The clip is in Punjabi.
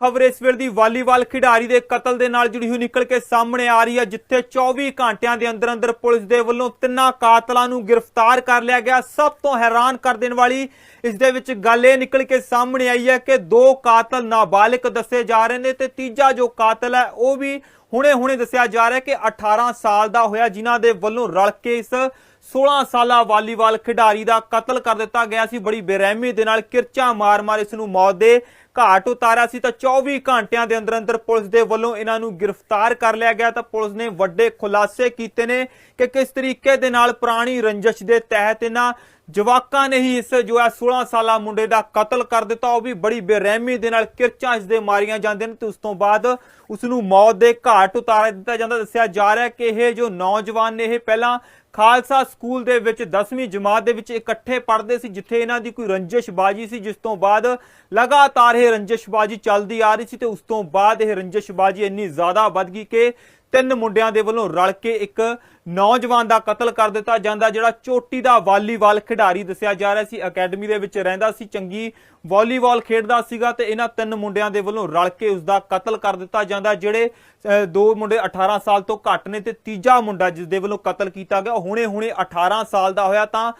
ਖਬਰ ਇਸ ਵੇਲੇ ਦੀ ਵਾਲੀਬਾਲ ਖਿਡਾਰੀ ਦੇ ਕਤਲ ਦੇ ਨਾਲ ਜੁੜੀ ਹੋਈ ਨਿਕਲ ਕੇ ਸਾਹਮਣੇ ਆ ਰਹੀ ਹੈ, ਜਿੱਥੇ 24 ਘੰਟਿਆਂ ਦੇ ਅੰਦਰ ਅੰਦਰ ਪੁਲਿਸ ਦੇ ਵੱਲੋਂ ਤਿੰਨਾਂ ਕਾਤਲਾਂ ਨੂੰ ਗ੍ਰਿਫਤਾਰ ਕਰ ਲਿਆ ਗਿਆ। ਸਭ ਤੋਂ ਹੈਰਾਨ ਕਰ ਦੇਣ ਵਾਲੀ ਇਸ ਦੇ ਵਿੱਚ ਗੱਲ ਇਹ ਨਿਕਲ ਕੇ ਸਾਹਮਣੇ ਆਈ ਹੈ ਕਿ ਦੋ ਕਾਤਲ ਨਾਬਾਲਿਗ ਦੱਸੇ ਜਾ ਰਹੇ ਨੇ ਤੇ ਤੀਜਾ ਜੋ ਕਾਤਲ ਹੈ, ਉਹ ਵੀ ਹੁਣੇ-ਹੁਣੇ ਦੱਸਿਆ ਜਾ ਰਿਹਾ ਕਿ 18 ਸਾਲ ਦਾ ਹੋਇਆ ਜਿਨ੍ਹਾਂ ਦੇ ਵੱਲੋਂ ਰਲ ਕੇ ਇਸ 16 ਸਾਲਾ ਵਾਲੀਬਾਲ ਖਿਡਾਰੀ ਦਾ ਕਤਲ ਕਰ ਦਿੱਤਾ ਗਿਆ ਸੀ। ਬੜੀ ਬੇਰਹਿਮੀ ਦੇ ਨਾਲ ਕਿਰਚਾ ਮਾਰ-ਮਾਰ ਇਸ ਨੂੰ ਮੌਤ ਦੇ ਘਾਟ ਉਤਾਰਿਆ ਸੀ। ਤਾਂ 24 ਘੰਟਿਆਂ ਦੇ ਅੰਦਰ ਅੰਦਰ ਪੁਲਿਸ ਦੇ ਵੱਲੋਂ ਇਹਨਾਂ ਨੂੰ ਗ੍ਰਿਫਤਾਰ ਕਰ ਲਿਆ ਗਿਆ। ਤਾਂ ਪੁਲਿਸ ਨੇ ਵੱਡੇ ਖੁਲਾਸੇ ਕੀਤੇ ਨੇ ਕਿ ਕਿਸ ਤਰੀਕੇ ਦੇ ਨਾਲ ਪੁਰਾਣੀ ਰੰਜਿਸ਼ ਦੇ ਤਹਿਤ ਇਹਨਾਂ ਜਵਾਕਾਂ ਨੇ ਹੀ ਇਸ ਜੋ ਹੈ 16 ਸਾਲਾ ਮੁੰਡੇ ਦਾ ਕਤਲ ਕਰ ਦਿੱਤਾ। ਉਹ ਵੀ ਬੜੀ ਬੇਰਹਿਮੀ ਦੇ ਨਾਲ ਕਿਰਚਾਂ ਇਸ ਦੇ ਮਾਰੀਆਂ ਜਾਂਦੀਆਂ ਨੇ ਤੇ ਉਸ ਤੋਂ ਬਾਅਦ ਉਸ ਨੂੰ ਮੌਤ ਦੇ ਘਾਟ ਉਤਾਰ ਦਿੱਤਾ ਜਾਂਦਾ। ਦੱਸਿਆ ਜਾ ਰਿਹਾ ਕਿ ਇਹ ਜੋ ਨੌਜਵਾਨ ਨੇ, ਇਹ ਪਹਿਲਾਂ ਖਾਲਸਾ ਸਕੂਲ ਦੇ ਵਿੱਚ 10ਵੀਂ ਜਮਾਤ ਦੇ ਵਿੱਚ ਇਕੱਠੇ ਪੜ੍ਹਦੇ ਸੀ, ਜਿੱਥੇ ਇਹਨਾਂ ਦੀ ਕੋਈ ਰੰਜਿਸ਼ਬਾਜੀ ਸੀ, ਜਿਸ ਤੋਂ ਬਾਅਦ ਲਗਾਤਾਰ ਇਹ ਰੰਜਿਸ਼ਬਾਜੀ ਚੱਲਦੀ ਆ ਰਹੀ ਸੀ ਤੇ ਉਸ ਤੋਂ ਬਾਅਦ ਇਹ ਰੰਜਿਸ਼ਬਾਜੀ ਇੰਨੀ ਜ਼ਿਆਦਾ ਵੱਧ ਗਈ ਕਿ ਤਿੰਨ ਮੁੰਡਿਆਂ ਦੇ ਵੱਲੋਂ ਰਲ ਕੇ ਇੱਕ ਨੌਜਵਾਨ ਦਾ ਕਤਲ ਕਰ ਦਿੱਤਾ ਜਾਂਦਾ, ਜਿਹੜਾ ਚੋਟੀ ਦਾ ਵਾਲੀਬਾਲ ਖਿਡਾਰੀ ਦੱਸਿਆ ਜਾ ਰਿਹਾ ਸੀ। ਅਕੈਡਮੀ ਦੇ ਵਿੱਚ ਰਹਿੰਦਾ ਸੀ, ਚੰਗੀ ਵਾਲੀਬਾਲ ਖੇਡਦਾ ਸੀਗਾ ਤੇ ਇਹਨਾਂ ਤਿੰਨ ਮੁੰਡਿਆਂ ਦੇ ਵੱਲੋਂ ਰਲ ਕੇ ਉਸ ਦਾ ਕਤਲ ਕਰ ਦਿੱਤਾ ਜਾਂਦਾ, ਜਿਹੜੇ ਦੋ ਮੁੰਡੇ 18 ਸਾਲ ਤੋਂ ਘੱਟ ਨੇ ਤੇ ਤੀਜਾ ਮੁੰਡਾ ਜਿਸ ਦੇ ਵੱਲੋਂ ਕਤਲ ਕੀਤਾ ਗਿਆ ਹੁਣੇ-ਹੁਣੇ 18 ਸਾਲ ਦਾ ਹੋਇਆ ਤਾਂ